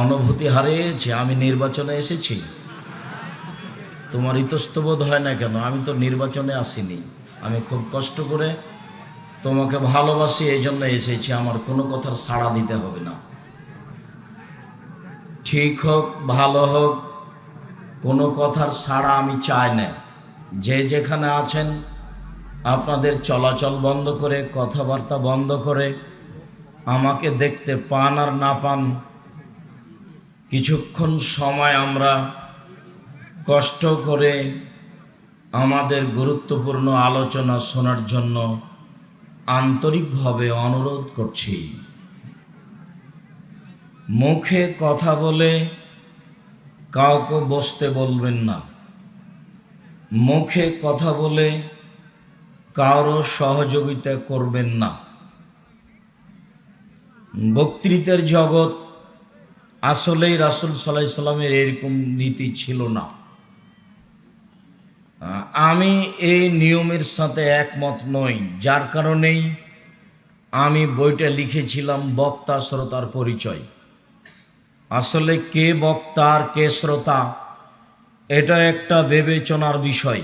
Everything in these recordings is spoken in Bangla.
অনুভূতি হারিয়েছে আমি নির্বাচনে এসেছি, তোমার ইতস্তবোধ হয় না কেন? আমি তো নির্বাচনে আসিনি। আমি খুব কষ্ট করে তোমাকে ভালোবাসি এই জন্য এসেছি। আমার কোনো কথার সাড়া দিতে হবে না। ঠিক হোক, ভালো হোক, কোনো কথার সাড়া আমি চাই না। যে যেখানে আছেন, আপনাদের চলাচল বন্ধ করে, কথাবার্তা বন্ধ করে, আমাকে দেখতে পান আর না পান কিছুক্ষণ সময় আমরা কষ্ট করে আমাদের গুরুত্বপূর্ণ আলোচনা শোনার জন্য আন্তরিকভাবে অনুরোধ করছি। মুখে কথা বলে কাউকে বসতে বলবেন না। মুখে কথা বলে কারও সহযোগিতা করবেন না। বক্তৃতার জগৎ আসলেই রাসুল সাল্লাহ সাল্লামের এরকম নীতি ছিল না। আমি এই নিয়মের সাথে একমত নই, যার কারণেই আমি বইটা লিখেছিলাম বক্তা শ্রোতার পরিচয়। আসলে কে বক্তা আর কে শ্রোতা, এটা একটা বিবেচনার বিষয়।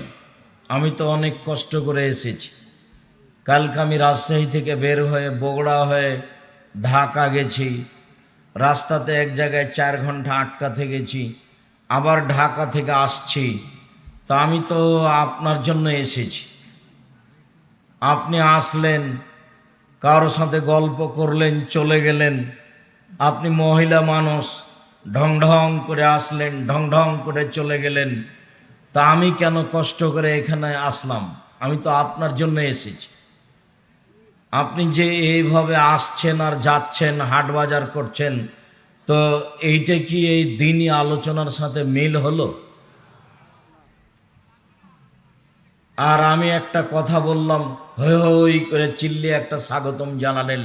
আমি তো অনেক কষ্ট করে এসেছি। কালকে আমি রাজশাহী থেকে বের হয়ে বগড়া হয়ে ঢাকা গেছি। রাস্তাতে এক জায়গায় চার ঘণ্টা আটকা থেকেছি, আবার ঢাকা থেকে আসছি। তা আমি তো আপনার জন্য এসেছি। আপনি আসলেন কারোর সাথে গল্প করলেন, চলে গেলেন। আপনি মহিলা মানুষ, ঢং ঢং করে আসলেন, ঢং ঢং করে চলে গেলেন। তা আমি কেন কষ্ট করে এখানে আসলাম? আমি তো আপনার জন্য এসেছি। আপনি যে এইভাবে আসছেন আর যাচ্ছেন, হাট বাজার করছেন, তো এইটা কি এই দিনই আলোচনার সাথে মিল হলো? আর আমি একটা কথা বললাম হৈ হৈ করে চিল্লি একটা স্বাগতম জানালেন।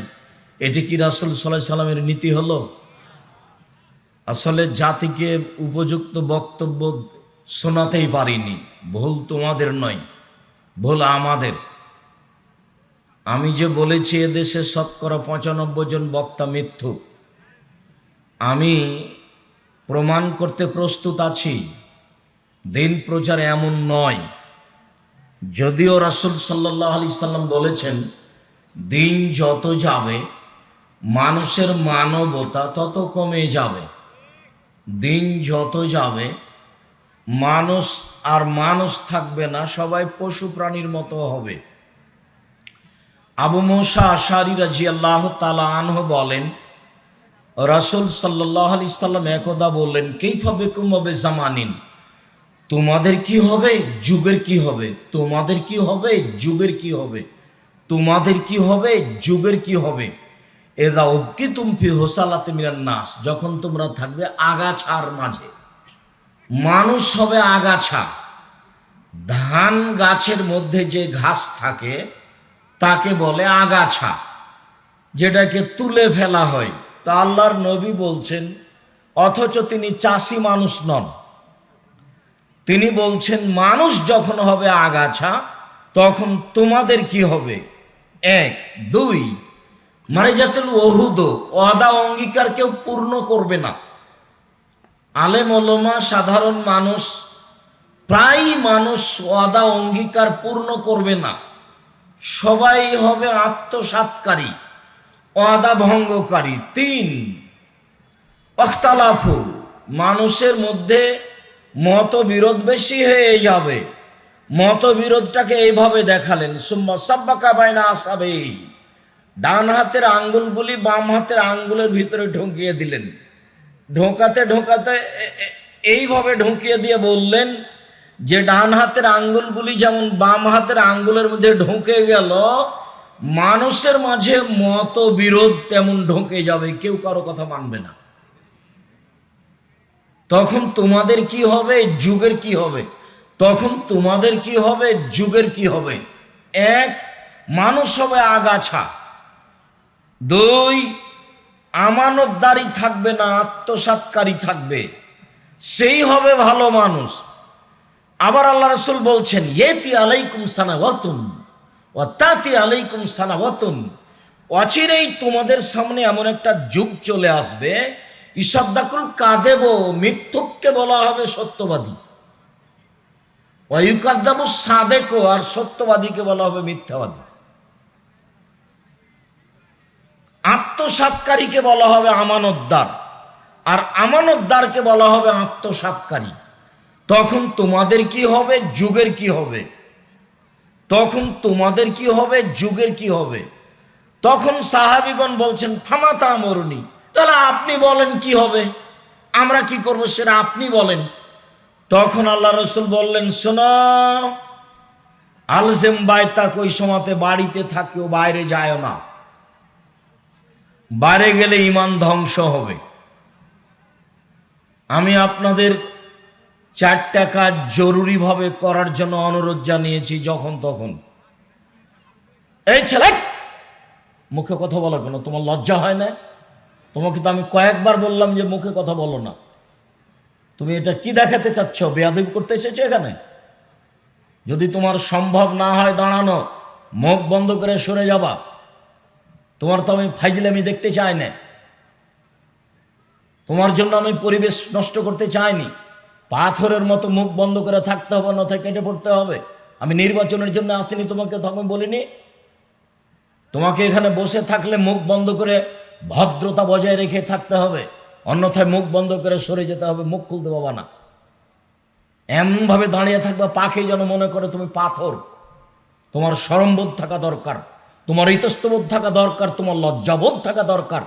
এটি কি রাসুল সাল্লাহ সাল্লামের নীতি হলো? আসলে জাতিকে উপযুক্ত বক্তব্য শোনাতেই পারিনি। ভুল তোমাদের নয়, ভুল আমাদের। আমি যে বলেছি এদেশে শতকরা পঁচানব্বই জন বক্তা মিথ্যু আমি প্রমাণ করতে প্রস্তুত আছি, দিন প্রচার এমন নয়। যদিও রাসুল সাল্লাহ আলি সাল্লাম বলেছেন, দিন যত যাবে, মানুষের মানবতা তত কমে যাবে। দিন যত যাবে, মানুষ আর মানুষ থাকবে না, সবাই পশু প্রাণীর মতো হবে। আবু মোসা আশারি রাজি আল্লাহ তালা আনহ বলেন, রাসুল সাল্লাহ আলি সাল্লাম একদা বললেন কেইভাবে কুমবে জামানিন? তোমাদের কি হবে? যুগের কি হবে? তোমাদের কি হবে? যুগের কি হবে? তোমাদের কি হবে? যুগের কি হবে? এদা অবকি তুমফি হোসালাতে মিলান নাস। যখন তোমরা থাকবে আগাছার মাঝে। মানুষ হবে আগাছা। ধান গাছের মধ্যে যে ঘাস থাকে তাকে বলে আগাছা, যেটাকে তুলে ফেলা হয়। তা আল্লাহর নবী বলছেন, অথচ তিনি চাষি মানুষ নন। তিনি বলছেন, মানুষ যখন হবে আগাছা, তখন তোমাদের কি হবে? এক। দুই। যাতেন ওহুদ অদা অঙ্গীকার কেউ পূর্ণ করবে না। আলেম ওলমা, সাধারণ মানুষ প্রায় মানুষ অদা অঙ্গীকার পূর্ণ করবে না। সবাই হবে আত্মসাতকারী অদা ভঙ্গকারী তিন, অখতালাফু মানুষের মধ্যে মতবিরোধ বেশি হয়ে যাবে। মতবিরোধটাকে এইভাবে দেখালেন। সুম্মা সাব্বাকা বাইনা আসাবে ডান হাতের আঙ্গুলগুলি বাম হাতের আঙ্গুলের ভিতরে ঢুকিয়ে দিলেন। ঢোকাতে ঢোকাতে এইভাবে ঢুকিয়ে দিয়ে বললেন যে ডান হাতের আঙ্গুলগুলি যেমন বাম হাতের আঙ্গুলের মধ্যে ঢুকে গেল, মানুষের মাঝে মত বিরোধ তেমন ঢুকে যাবে, কেউ কারও কথা মানবে না। তখন তোমাদের কি হবে? যুগের কি হবে? তখন তোমাদের কি হবে? যুগের কি হবে? এক, মানুষ হবে আগাছা। দুই, আমানতদারি থাকবে না, আত্মসাৎকারী থাকবে। সেই হবে ভালো মানুষ। আবার আল্লাহ রসুল বলছেন, ইয়েতি আলাইকুম সানাওয়াতুন ও আলাইকুম সানাওয়াতুন। অচিরেই তোমাদের সামনে এমন একটা যুগ চলে আসবে, ইসাদ্দাকুল কাদেব, মিথ্যককে বলা হবে সত্যবাদী। ওয়ুকাদ্দাবু সাদেকো, আর সত্যবাদীকে বলা হবে মিথ্যাবাদী। আত্মসাতকারীকে বলা হবে আমানতদার, আর আমানতদারকে বলা হবে আত্মসাতকারী তখন তোমাদের কি হবে? যুগের কি হবে? তখন তোমাদের কি হবে? যুগের কি হবে? তখন সাহাবিগণ বলছেন ফামাতা মরুনি তাহলে আপনি বলেন কি হবে? আমরা কি করব সেটা আপনি বলেন। তখন আল্লাহ রসুল বললেন, শোনো আলসেম বাইতা ওই সময়তে বাড়িতে থাকিও, বাইরে যায় না। বাইরে গেলে ইমান ধ্বংস হবে। আমি আপনাদের চারটা কাজ জরুরিভাবে করার জন্য অনুরোধ জানিয়েছি যখন তখন। এই ছেলে! মুখে কথা বলো কেন? তোমার লজ্জা হয় না? তোমাকে তো আমি কয়েকবার বললাম যে মুখে কথা বলো না। তুমি এটা কি দেখাতে চাচ্ছ? বেয়াদবি করতে এসেছ এখানে? যদি তোমার সম্ভব না হয় দাঁড়ানো, মুখ বন্ধ করে সরে যাবা। তোমার তো আমি ফাইজলামি দেখতে চাই না। তোমার জন্য আমি পরিবেশ নষ্ট করতে চাইনি। পাথরের মতো মুখ বন্ধ করে থাকতে হবে নথায় কেটে পড়তে হবে। আমি নির্বাচনের জন্য আসিনি, তোমাকে তখন বলিনি। তোমাকে এখানে বসে থাকলে মুখ বন্ধ করে ভদ্রতা বজায় রেখে থাকতে হবে। অন্যথায় মুখ বন্ধ করে সরে যেতে হবে, মুখ খুলতে পাবা না। এমনভাবে দাঁড়িয়ে থাকবে, পাখি যেন মনে করে তুমি পাথর। তোমার সরমবোধ থাকা দরকার, তোমার ইতস্তবোধ থাকা দরকার, তোমার লজ্জাবোধ থাকা দরকার।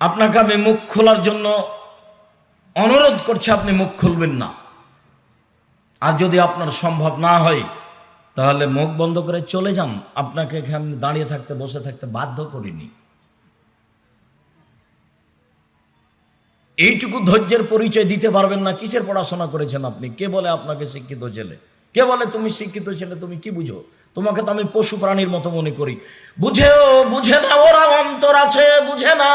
আপনাকে আমি মুখ খোলার জন্য অনুরোধ করছি, আপনি মুখ খুলবেন না। আর যদি আপনার সম্ভব না হয়, তাহলে মুখ বন্ধ করে চলে যান। আপনাকে এখানে দাঁড়িয়ে থাকতে, বসে থাকতে বাধ্য করিনি। এইটুকু ধৈর্যের পরিচয় দিতে পারবেন না, কিসের পড়াশোনা করেছেন আপনি? কে বলে আপনাকে শিক্ষিত ছেলে? কে বলে তুমি শিক্ষিত ছেলে, তুমি কি বুঝো? তোমাকে তো আমি পশু প্রাণীর মতো মনে করি। বুঝেও বুঝে না ওরা অন্তর আছে, বুঝে না।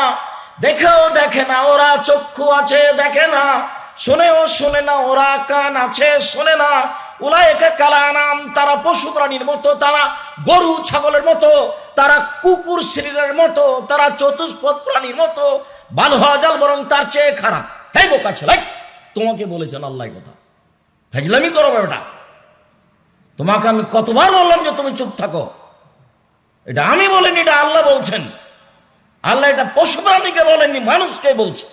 দেখেও দেখে না, ওরা চক্ষু আছে, দেখে না। শোনেও শোনে না, ওরা কান আছে, শোনে না। উলায়কে কালানাম, তারা পশু প্রাণীর মতো, তারা গরু ছাগলের মতো, তারা কুকুর শরীরের মতো, তারা চতুষ্পদ প্রাণীর মতো। ভালো হওয়া জাল বরং তার চেয়ে খারাপ। হ্যাঁ বোকা ছেলে তোমাকে বলেছেন আল্লাহ কথা। ফেজলামি করো বেটা তোমাকে আমি কতবার বললাম যে তুমি চুপ থাকো। এটা আমি বলিনি, এটা আল্লাহ বলছেন। আল্লাহ এটা পশু প্রাণীকে বলেননি, মানুষকে বলছে।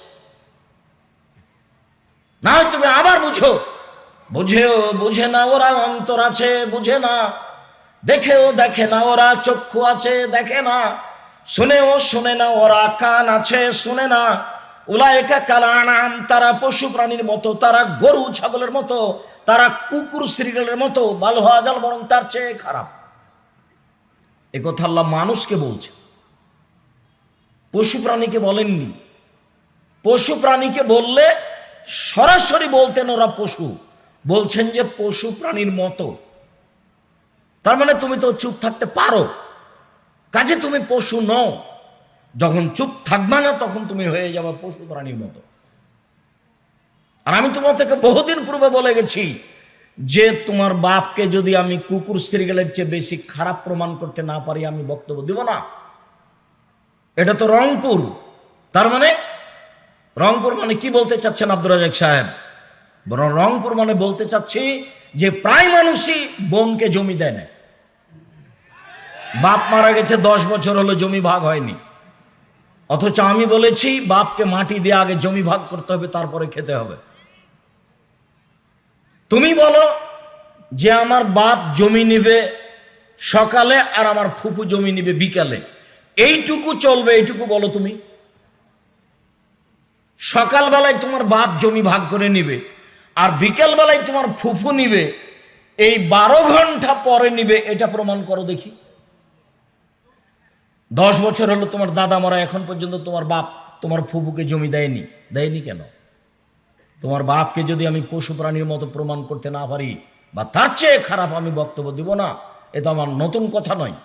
না, তুমি আবার বুঝো। বুঝেও বুঝে না, ওরা অন্তর আছে, বুঝে না। দেখেও দেখে না, ওরা চক্ষু আছে, দেখে না। শুনেও শুনে না, ওরা কান আছে, শুনে না। উলায়কা কালানাম, তারা পশু প্রাণীর মতো, তারা গরু ছাগলের মতো, তারা কুকুর শ্রীগলের মতো হওয়া বরং তার চেয়ে খারাপ। এ কথা আল্লাহ মানুষকে বলছে। পশু প্রাণীকে বলেননি। পশু প্রাণীকে বললে সরাসরি বলতেন ওরা পশু। বলছেন যে পশু প্রাণীর মতো। তার মানে তুমি তো চুপ থাকতে পারো। কাজে তুমি পশু নও। যখন চুপ থাকবে না, তখন তুমি হয়ে যাবে পশু প্রাণীর মতো। আর আমি তোমার থেকে বহুদিন পূর্বে বলে গেছি যে তোমার বাপকে যদি আমি কুকুর শ্রীগেলের চেয়ে বেশি খারাপ প্রমাণ করতে না পারি, আমি বক্তব্য দিব না। এটা তো রংপুর। তার মানে রংপুর মানে কি বলতে চাচ্ছেন আব্দুর রাজাক সাহেব? বরং রংপুর মানে বলতে চাচ্ছি যে প্রায় মানুষই বোনকে জমি দেয় না বাপ মারা গেছে, দশ বছর হলো জমি ভাগ হয়নি। অথচ আমি বলেছি, বাপকে মাটি দিয়ে আগে জমি ভাগ করতে হবে, তারপরে খেতে হবে। তুমি বলো যে আমার বাপ জমি নিবে সকালে আর আমার ফুফু জমি নিবে বিকালে। এইটুকু চলবে, এইটুকু বলো তুমি। সকালবেলায় তোমার বাপ জমি ভাগ করে নিবে, আর বিকেলবেলায় তোমার ফুফু নিবে, এই বারো ঘণ্টা পরে নিবে, এটা প্রমাণ করো দেখি। দশ বছর হলো তোমার দাদা মারা, এখন পর্যন্ত তোমার বাপ তোমার ফুফুকে জমি দেয়নি। দেয়নি কেন? তোমার বাপকে যদি আমি পশু প্রাণীর মতো প্রমাণ করতে না পারি, বা তার চেয়ে খারাপ আমি বক্তব্য দিব না, এটা আমার নতুন কথা নয়।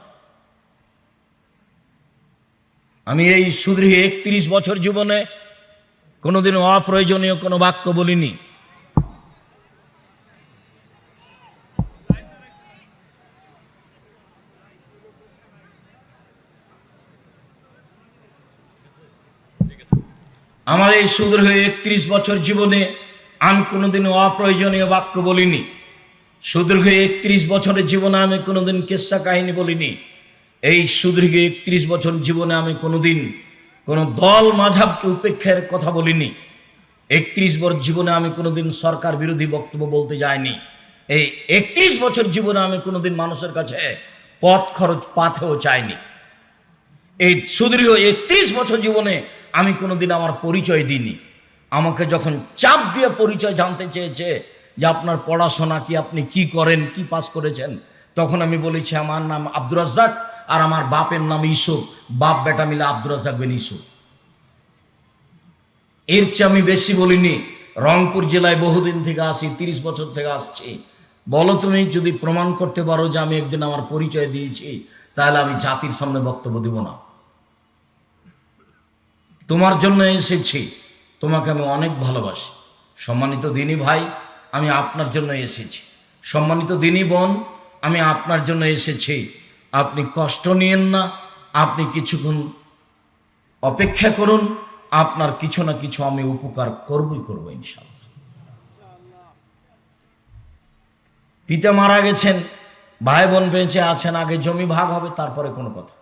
আমি এই সুদৃহ একত্রিশ বছর জীবনে কোনোদিন অপ্রয়োজনীয় কোনো বাক্য বলিনি। আমার এই সুদৃহ একত্রিশ বছর জীবনে আমি কোনোদিন অপ্রয়োজনীয় বাক্য বলিনি। সুদীর্ঘ একত্রিশ বছরের জীবনে আমি কোনোদিন কেসা কাহিনী বলিনি। এই সুদীর্ঘ একত্রিশ বছর জীবনে আমি কোনোদিন কোনো দল মাঝাবকে উপেক্ষার কথা বলিনি। একত্রিশ বছর জীবনে আমি কোনোদিন সরকার বিরোধী বক্তব্য বলতে যাইনি। এই একত্রিশ বছর জীবনে আমি কোনোদিন মানুষের কাছে পথ খরচ, পাথেও চাইনি। এই সুদীর্ঘ একত্রিশ বছর জীবনে আমি কোনোদিন আমার পরিচয় দিইনি। আমাকে যখন চাপ দিয়ে পরিচয় জানতে চেয়েছে যে আপনার পড়াশোনা কি, আপনি কি করেন, কি পাস করেছেন, তখন আমি বলেছি, আমার নাম আব্দুর রাজ্জাক আর আমার বাপের নাম ইসুফ। বাপ বেটা মিলে আব্দুর রাজ্জাক বিন ইসুফ। এর চেয়ে আমি বেশি বলিনি, রংপুর জেলায় বহুদিন থেকে আসি, তিরিশ বছর থেকে আসছি। বলো তুমি, যদি প্রমাণ করতে পারো যে আমি একদিন আমার পরিচয় দিয়েছি, তাহলে আমি জাতির সামনে বক্তব্য দিব না। তোমার জন্য এসেছি, তোমাকে আমি অনেক ভালোবাসি। সম্মানিত দিনী ভাই, আমি আপনার জন্য এসেছি। সম্মানিত দিনী বোন, আমি আপনার জন্য এসেছি। আপনি কষ্ট নিয়েন না, আপনি কিছুক্ষণ অপেক্ষা করুন, আপনার কিছু না কিছু আমি উপকার করবই করব ইনশাল্লাহ পিতা মারা গেছেন, ভাই বোন বেঁচে আছেন, আগে জমি ভাগ হবে, তারপরে কোনো কথা।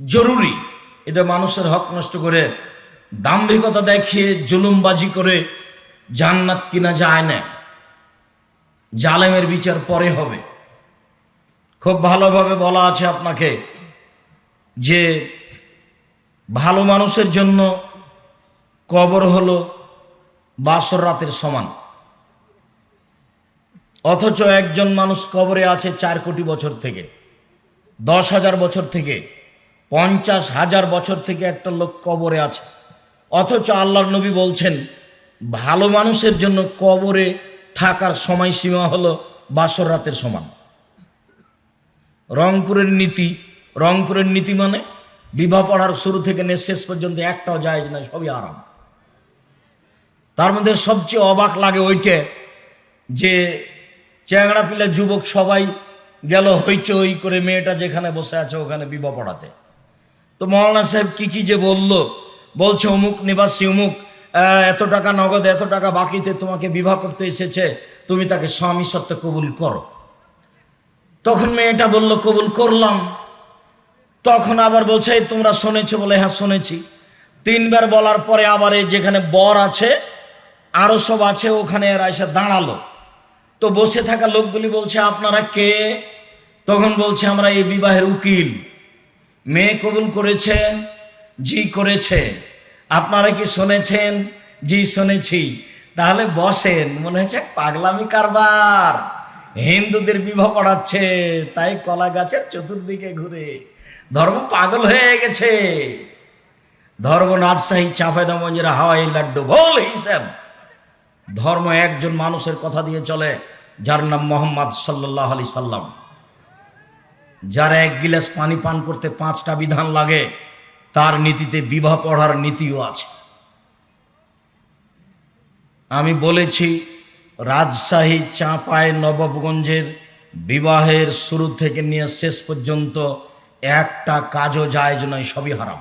জরুরি, এটা মানুষের হক নষ্ট করে দাম্ভিকতা দেখিয়ে জুলুমবাজি করে জান্নাত কিনা যায় না। জালেমের বিচার পরে হবে। খুব ভালোভাবে বলা আছে আপনাকে যে ভালো মানুষের জন্য কবর হলো বাসর রাতের সমান। অথচ একজন মানুষ কবরে আছে চার কোটি বছর থেকে, দশ হাজার বছর থেকে, পঞ্চাশ হাজার বছর থেকে একটা লোক কবরে আছে। অথচ আল্লাহর নবী বলছেন, ভালো মানুষের জন্য কবরে থাকার সময়সীমা হলো বাসর রাতের সমান। রংপুরের নীতি রংপুরের নীতি মানে বিবাহ পড়ার শুরু থেকে নিয়ে শেষ পর্যন্ত একটাও যায় না সবই আরাম তার মধ্যে সবচেয়ে অবাক লাগে ওইটে যে চ্যাংড়া পিলা যুবক সবাই গেল হইচই করে মেয়েটা যেখানে বসে আছে ওখানে বিবাহ পড়াতে। তো মৌলানা সাহেব কি কি যে বলল, বলছে, অমুক নিবাসী, অমুক এত টাকা নগদ, এত টাকা বাকিতে তোমাকে বিবাহ করতে এসেছে, তুমি তাকে স্বামী সত্ত্বে কবুল করো। তখন মেয়েটা বলল, কবুল করলাম। তখন আবার বলছে তোমরা শুনেছো বলে? হ্যাঁ শুনেছি। তিনবার বলার পরে আবার এই যেখানে বর আছে আরও সব আছে, ওখানে এরা এসে দাঁড়াল। তো বসে থাকা লোকগুলি বলছে, আপনারা কে? তখন বলছে, আমরা এই বিবাহের উকিল। মেয়ে কবুল করেছে? জি, করেছে। আপনারা কি শুনেছেন? জি, শুনেছি। তাহলে বসেন। মনে হচ্ছে পাগলামি কারবার। হিন্দুদের বিবাহ পড়াচ্ছে, তাই কলা গাছের চতুর্দিকে ঘুরে ধর্ম পাগল হয়ে গেছে। ধর্ম রাজশাহী চাঁপাইনগঞ্জের হাওয়াই লাড্ডু, ভোল হিসেব। ধর্ম একজন মানুষের কথা দিয়ে চলে, যার নাম মোহাম্মদ সাল্লাহ আলি সাল্লাম। যার এক গিলাস পানি পান করতে পাঁচটা বিধান লাগে, তার নীতিতে বিবাহ পড়ার নীতিও আছে। আমি বলেছি রাজশাহী চাঁপায় নবাবগঞ্জের বিবাহের শুরু থেকে নিয়ে শেষ পর্যন্ত একটা কাজও যায় নয়, সবই হারাম।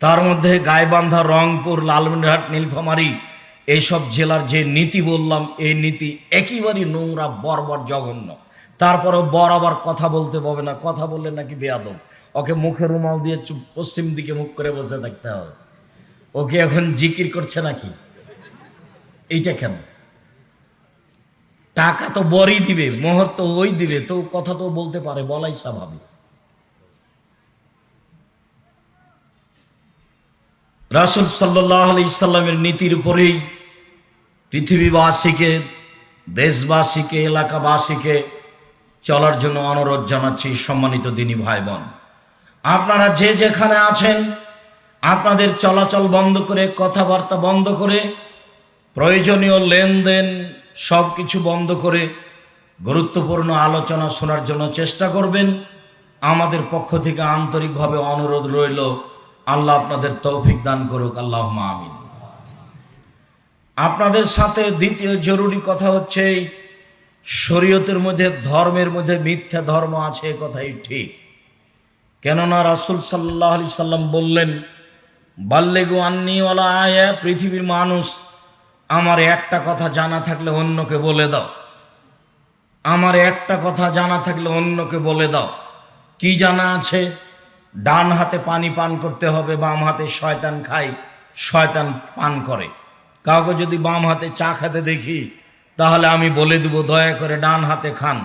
তার মধ্যে গাইবান্ধা, রংপুর লালমিনহাট নীলফামারী এইসব জেলার যে নীতি বললাম, এই নীতি একেবারেই নোংরা, বর্বর, জঘন্য। তারপরেও বর আবার কথা বলতে পাবে না, কথা বললে নাকি বেয়াদব। ওকে মুখে রুমাল দিয়ে পশ্চিম দিকে মুখ করে বসে থাকতে হবে। ওকে এখন জিকির করছে নাকি? এইটা কেন টাকা তো বরই দিবে, মোহর তো ওই দিবে, তো কথা তো বলতে পারে, বলাই স্বাভাবিক। রাসুল সাল্লাহ আলি ইসলামের নীতির উপরেই পৃথিবীবাসীকে, দেশবাসীকে, এলাকাবাসীকে চলার জন্য অনুরোধ জানাচ্ছি সম্মানিত দিনী ভাই বোন আপনারা যে যেখানে আছেন, আপনাদের চলাচল বন্ধ করে, কথাবার্তা বন্ধ করে প্রয়োজনীয় লেনদেন সব কিছু বন্ধ করে গুরুত্বপূর্ণ আলোচনা শোনার জন্য চেষ্টা করবেন। আমাদের পক্ষ থেকে আন্তরিকভাবে অনুরোধ রইল, আল্লাহ আপনাদের তৌফিক দান করুক আল্লাহ আমিন। আপনাদের সাথে দ্বিতীয় জরুরি কথা হচ্ছে, শরীয়তের মধ্যে, ধর্মের মধ্যে মিথ্যা ধর্ম আছে কথাই ঠিক। কেননা রাসুল সাল্লাহ আলি সাল্লাম বললেন, বাল্লেগু আন্নিওয়ালা আয়া, পৃথিবীর মানুষ আমার একটা কথা জানা থাকলে অন্যকে বলে দাও। আমার একটা কথা জানা থাকলে অন্যকে বলে দাও। কি জানা আছে? ডান হাতে পানি পান করতে হবে, বাম হাতে শয়তান খাই শয়তান পান করে। কাউকে যদি বাম হাতে চা খেতে দেখি, তাহলে আমি বলে দেব, দয়া করে ডান হাতে খান।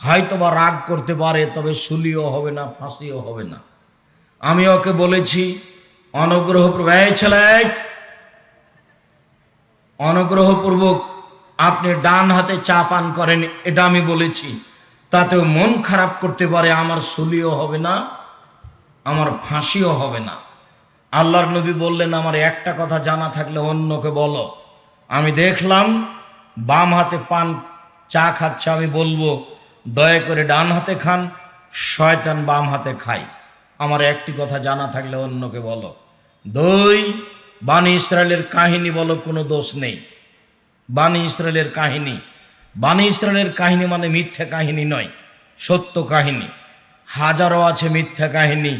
হয়তো বা রাগ করতে পারে, তবে সুলিও হবে না, ফাঁসিও হবে না। আমি ওকে বলেছি, অনুগ্রহ ব্যয় ছেলে অনুগ্রহপূর্বক আপনি ডান হাতে চা পান করেন, এটা আমি বলেছি। তাতেও মন খারাপ করতে পারে, আমার সুলিও হবে না, আমার ফাঁসিও হবে না। আল্লাহর নবী বললেন, আমার একটা কথা জানা থাকলে অন্যকে বলো। আমি দেখলাম, বাম হাতে পান, চা খাচ্ছে, আমি বলব, দয়া করে ডান হাতে খান, শয়তান বাম হাতে খাই আমার একটি কথা জানা থাকলে অন্যকে বলো। দুই বাণী ইসরায়েলের কাহিনী বলো, কোনো দোষ নেই। বাণী ইসরায়েলের কাহিনী। বাণী ইসরায়েলের কাহিনী মানে মিথ্যা কাহিনী নয়, সত্য কাহিনী। হাজারো আছে মিথ্যা কাহিনী,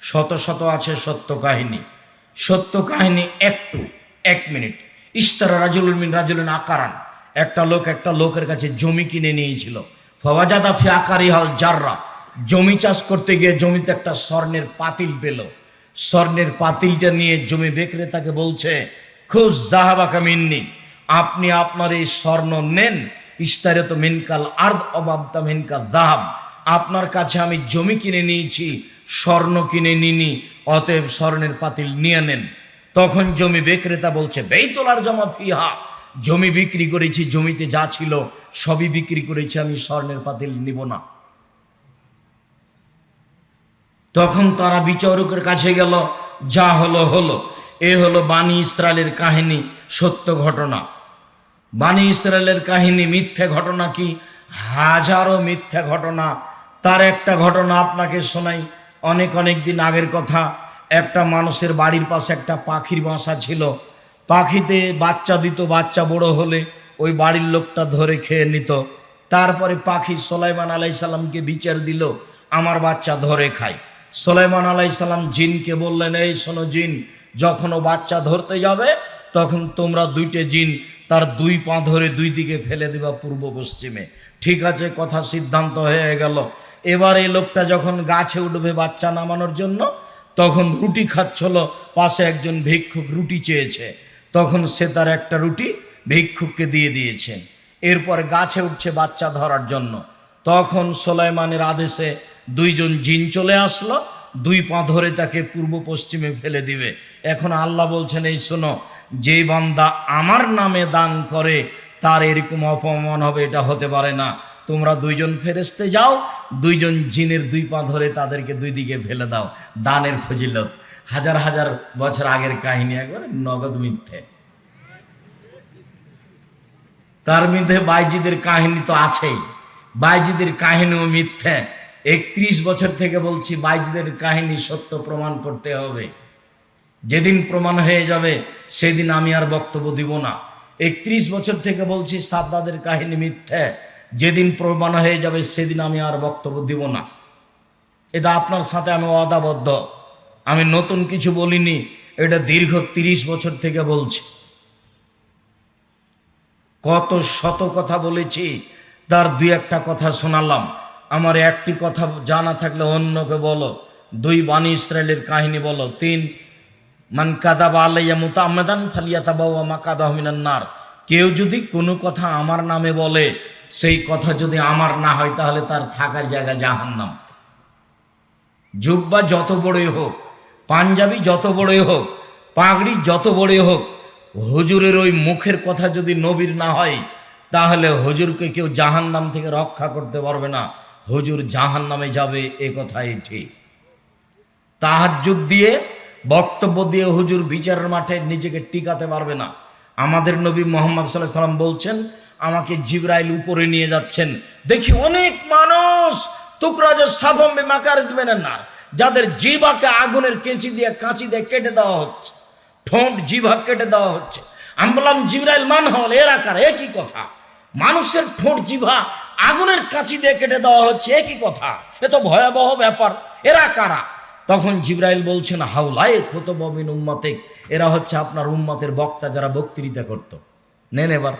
শত শত আছে সত্য কাহিনী। সত্য কাহিনী একটু, এক মিনিট। ইস্তারা রাজুল মিন রাজুলিন আকারান। একটা লোক একটা লোকের কাছে জমি কিনে নিয়েছিল। ফওয়াজাদা ফি আকারি হাল জাররা। জমি চাষ করতে গিয়ে জমিতে একটা স্বর্ণের পাতিল পেল। স্বর্ণের পাতিলটা নিয়ে জমি বিক্রেতাকে বলছে খুব জাহাবাকা মিন্নি, আপনি আপনার এই স্বর্ণ নেন ইস্তারে তো মিনকাল আর্দ, অবাবতা মিনকাল দাহাব। আপনার কাছে আমি জমি কিনে নিয়েছি, স্বর্ণ কিনে নিনি, অতএব স্বর্ণের পাতিল নিয়ে নেন। তখন জমি বিক্রেতা বলছে বেইতলার জমা ফিহা, জমি বিক্রি করেছি, জমিতে যা ছিল সবই বিক্রি করেছি, আমি স্বর্ণের পাতিল নিব না। তখন তারা বিচারকের কাছে গেল, যা হলো হলো। এ হলো বাণী ইসরায়েলের কাহিনী, সত্য ঘটনা। বাণী ইসরায়েলের কাহিনী মিথ্যে ঘটনা কি? হাজারো মিথ্যা ঘটনা। তার একটা ঘটনা আপনাকে শোনাই, অনেক অনেক দিন আগের কথা। একটা মানুষের বাড়ির পাশে একটা পাখির বাসা ছিল। পাখিতে বাচ্চা দিত, বাচ্চা বড় হলে ওই বাড়ির লোকটা ধরে খেয়ে নিত। তারপরে পাখি সোলাইমান আলাই সাল্লামকে বিচার দিল, আমার বাচ্চা ধরে খায়। সোলাইমান আলাই সাল্লাম জিনকে বললেন, এই শোনো জিন, যখন বাচ্চা ধরতে যাবে, তখন তোমরা দুইটে জিন তার দুই পা ধরে দুই দিকে ফেলে দিবা পূর্ব পশ্চিমে। ঠিক আছে, কথা সিদ্ধান্ত হয়ে গেল। এবার এই লোকটা যখন গাছে উঠবে বাচ্চা নামানোর জন্য, তখন রুটি খাচ্ছিল, পাশে একজন ভিক্ষুক রুটি চেয়েছে। তখন সে তার একটা রুটি ভিক্ষুককে দিয়ে দিয়েছে। এরপর গাছে উঠছে বাচ্চা ধরার জন্য। তখন সোলাইমানের আদেশে দুইজন জিন চলে আসলো, দুই পা ধরে তাকে পূর্ব পশ্চিমে ফেলে দিবে। এখন আল্লাহ বলছেন, এই শোনো, যে বান্দা আমার নামে দান করে, তার এরকম অপমান হবে, এটা হতে পারে না। তোমরা দুইজন ফেরেস্তে যাও, দুইজন জিনের দুই পা ধরে তাদেরকে দুই দিকে ফেলে দাও। দানের ফজিলত। হাজার হাজার বছর আগের কাহিনী একবারে নগদ মিথ্যে। তার মধ্যে বাইজিদের কাহিনী তো আছেই। বাইজিদের কাহিনীও মিথ্যে। একত্রিশ বছর থেকে বলছি, বাইজিদের কাহিনী সত্য প্রমাণ করতে হবে। যেদিন প্রমাণ হয়ে যাবে, সেদিন আমি আর বক্তব্য দিব না। একত্রিশ বছর থেকে বলছি, সাদ্দাদের কাহিনী মিথ্যে। যেদিন প্রমাণ হয়ে যাবে, সেদিন আমি আর বক্তব্য দিব না। এটা আপনার সাথে আমি অদাবদ্ধ আমি নতুন কিছু বলিনি, এটা দীর্ঘ তিরিশ বছর থেকে বলছি। কত শত কথা বলেছি, তার দুই একটা কথা শোনালাম। আমার একটি কথা জানা থাকলে অন্যকে বলো। দুই বাণী ইসরায়েলের কাহিনী বলো। তিন, মান কাদাবা আলাইয়া মুতামেদান ফালিয়াতা বাবা মা কাদাহমিনার নার। কেউ যদি কোনো কথা আমার নামে বলে, সেই কথা যদি আমার না হয়, তাহলে তার থাকার জায়গা জাহান্নাম। জুব্বা যত বড়ই হোক, পাঞ্জাবি যত বড়ই হোক, পাগড়ি যত বড়ই হোক, হুজুরের ওই মুখের কথা যদি নবীর না হয়, তাহলে হুজুরকে কেউ জাহান নাম থেকে রক্ষা করতে পারবে না। হুজুর জাহান নামে যাবে, এ কথাই ঠিক। তাহাজ্জুদ দিয়ে, বক্তব্য দিয়ে হুজুর বিচারের মাঠে নিজেকে টিকাতে পারবে না। আমাদের নবী মোহাম্মদ সাল্লাহ সাল্লাম বলছেন, আমাকে জিব্রাইল উপরে নিয়ে যাচ্ছেন। দেখি অনেক মানুষ টুকরা যে সাবম্বে মাকার দিবেন না, যাদের জিভাকে আগুনের কেঁচি দিয়ে কাঁচি দিয়ে কেটে দেওয়া হচ্ছে, ঠোঁট জিভা কেটে দেওয়া হচ্ছে। আমি বললাম, জিব্রাইল মান হল? এর আকার? একই কথা? মানুষের ঠোঁট জিভা আগুনের কাঁচি দিয়ে কেটে দেওয়া হচ্ছে, একই কথা। এ তো ভয়াবহ ব্যাপার। এরা কারা? তখন জিব্রাইল বলছেন হাউলায় ববিন উম্মাতেক। এরা হচ্ছে আপনার উম্মাতের বক্তা যারা বক্তৃতা করত। নেন এবার।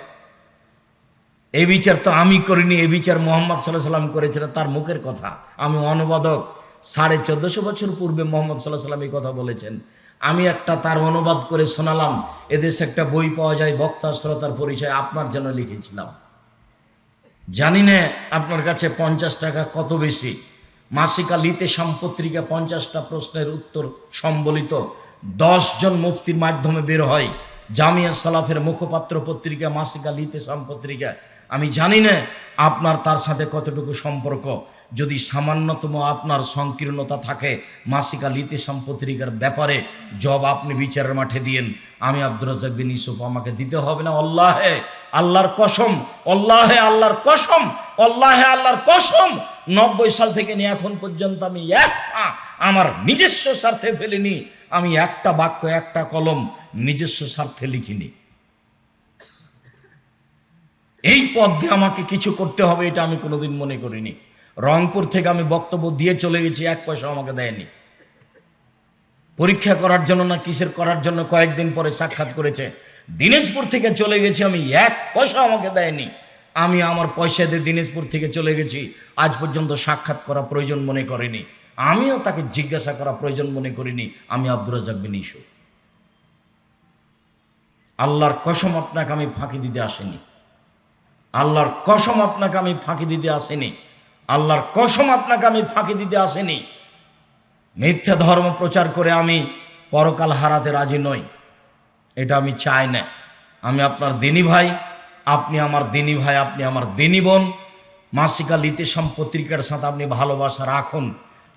এ বিচার তো আমি করিনি, এ বিচার মোহাম্মদ সাল্লাহ সাল্লাম করেছিলেন তার মুখের কথা। আমি অনুবাদক। সাড়ে চোদ্দশো বছর পূর্বে মোহাম্মদ সাল্লাহ সাল্লাম এই কথা বলেছেন। আমি একটা তার অনুবাদ করে শোনালাম, এদেশে একটা বই পাওয়া যায়, বক্তা, শ্রোতার পরিচয় আপনার জন্য লিখেছিলাম। জানি না আপনার কাছে পঞ্চাশ টাকা কত বেশি। মাসিকা লিতে পত্রিকা পঞ্চাশটা প্রশ্নের উত্তর সম্বলিত জন মুফতির মাধ্যমে বের হয়। জামিয়া সালাফের মুখপাত্র পত্রিকা মাসিকা লিতে পত্রিকা আমি জানি না আপনার তার সাথে কতটুকু সম্পর্ক। যদি সামান্যতম আপনার সংকীর্ণতা থাকে মাসিকা লিতে পত্রিকার ব্যাপারে জব আপনি বিচারের মাঠে দিয়েন। আমি আব্দুর রাজাক বিন ইসুফ আমাকে দিতে হবে না অল্লাহে আল্লাহর কসম অল্লাহে আল্লাহর কসম অল্লাহে আল্লাহর কসম। নব্বই সাল থেকে নিয়ে এখন পর্যন্ত আমি এক আমার নিজস্ব স্বার্থে ফেলিনি, আমি একটা বাক্য, একটা কলম নিজস্ব স্বার্থে লিখিনি। এই পথ দিয়ে আমাকে কিছু করতে হবে, এটা আমি কোনোদিন মনে করিনি। রংপুর থেকে আমি বক্তব্য দিয়ে চলে গেছি, এক পয়সা আমাকে দেয়নি। পরীক্ষা করার জন্য না, কিসের করার জন্য কয়েকদিন পরে সাক্ষাৎ করেছে। দিনাজপুর থেকে চলে গেছি আমি, এক পয়সা আমাকে দেয়নি। আমি আমার পয়সা দিয়ে দিনাজপুর থেকে চলে গেছি, আজ পর্যন্ত সাক্ষাৎ করা প্রয়োজন মনে করিনি। আমিও তাকে জিজ্ঞাসা করা প্রয়োজন মনে করিনি, আমি আব্দুর রাজাক বিন ইসু। আল্লাহর কসম আপনাকে আমি ফাঁকি দিতে আসেনি। আল্লাহর কসম আপনাকে আমি ফাঁকি দিতে আসেনি। আল্লাহর কসম আপনাকে আমি ফাঁকি দিতে আসেনি। মিথ্যা ধর্ম প্রচার করে আমি পরকাল হারাতে রাজি নই। এটা আমি চাই না। আমি আপনার দিনী ভাই, আপনি আমার দিনী ভাই, আপনি আমার দিনী বোন। মাসিকা লিতেশাম পত্রিকার সাথে আপনি ভালোবাসা রাখুন।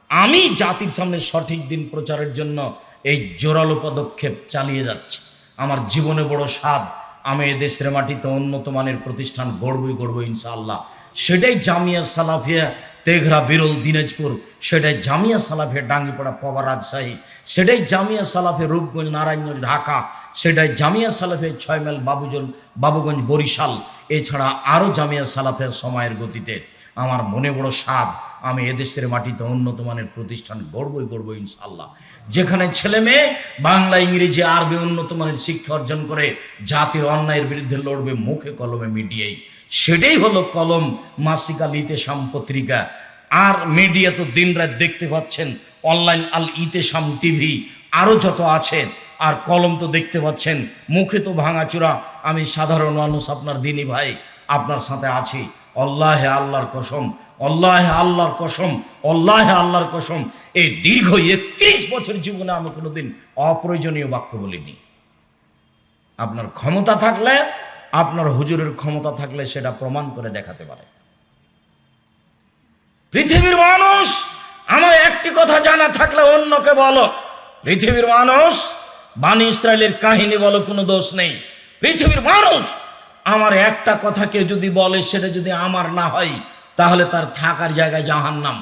আমি জাতির সামনে সঠিক দিন প্রচারের জন্য এই জোরালো পদক্ষেপ চালিয়ে যাচ্ছি। আমার জীবনে বড় স্বাদ। আমি এ দেশের মাটিতে উন্নত মানের প্রতিষ্ঠান গড়বই গড়বো ইনশাআল্লাহ। সেটাই জামিয়া সালাফিয়া তেঘরা বিরল দিনাজপুর, সেটাই জামিয়া সালাফিয়া ডাঙ্গিপাড়া পবা রাজশাহী, সেটাই জামিয়া সালাফে রূপগঞ্জ নারায়ণগঞ্জ ঢাকা, সেটাই জামিয়া সালাফে ছয় মাইল বাবুজল বাবুগঞ্জ বরিশাল, এছাড়া আরও জামিয়া সালাফের সময়ের গতিতে। আমার মনে বড় স্বাদ, আমি এদেশের মাটিতে উন্নত মানের প্রতিষ্ঠান গড়বই গড়ব ইনশাল্লাহ যেখানে ছেলে মেয়ে বাংলা, ইংরেজি, আরবি উন্নত মানের শিক্ষা অর্জন করে, জাতির অন্যায়ের বিরুদ্ধে লড়বে মুখে কলমে মিডিয়ায়। সেটাই হলো কলম মাসিকা লিতে সাম পত্রিকা আর মিডিয়া তো দিনরাত দেখতে পাচ্ছেন অনলাইন আল ইতেসাম টিভি আরও যত আছে, আর কলম তো দেখতে পাচ্ছেন, মুখে তো ভাঙাচূড়া আমি সাধারণ মানুষ, আপনার দিনী ভাই, আপনার সাথে আছি। অল্লাহে আল্লাহর কসম, অল্লাহে আল্লাহর কসম, অল্লাহে আল্লাহর কসম। এই দীর্ঘ একত্রিশ বছর জীবনে আমি কোনোদিন অপ্রয়োজনীয় বাক্য বলিনি। আপনার ক্ষমতা থাকলে আপনার হুজুরের ক্ষমতা থাকলে সেটা প্রমাণ করে দেখাতে পারে। পৃথিবীর মানুষ, আমার একটি কথা জানা থাকলে অন্যকে বলো, পৃথিবীর মানুষ, বাণী ইসরায়েলের কাহিনী বলো, কোনো দোষ নেই। পৃথিবীর মানুষ, আমার একটা কথাকে যদি বলে, সেটা যদি আমার না হয়, তাহলে তার থাকার জায়গায় জাহান নাম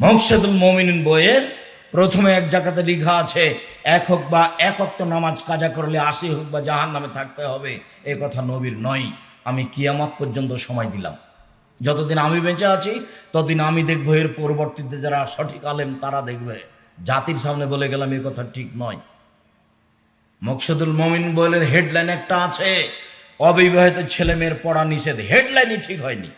মকসেদুল মমিন বইয়ের প্রথমে এক জায়গাতে লিখা আছে, এক হোক বা একক তো নামাজ কাজা করলে আশি হোক বা জাহান নামে থাকতে হবে। এ কথা নবীর নয়, আমি কিয়ামত পর্যন্ত সময় দিলাম। যতদিন আমি বেঁচে আছি, ততদিন আমি দেখব এর পরবর্তীতে যারা সঠিক আলেম তারা দেখবে। জাতির সামনে বলে গেলাম, এ কথা ঠিক নয়। মকসুদুল মমিন বইয়ের হেডলাইন একটা আছে, অবিবাহিত ছেলে মেয়ের পড়া নিষেধ। হেডলাইনই ঠিক হয়নি।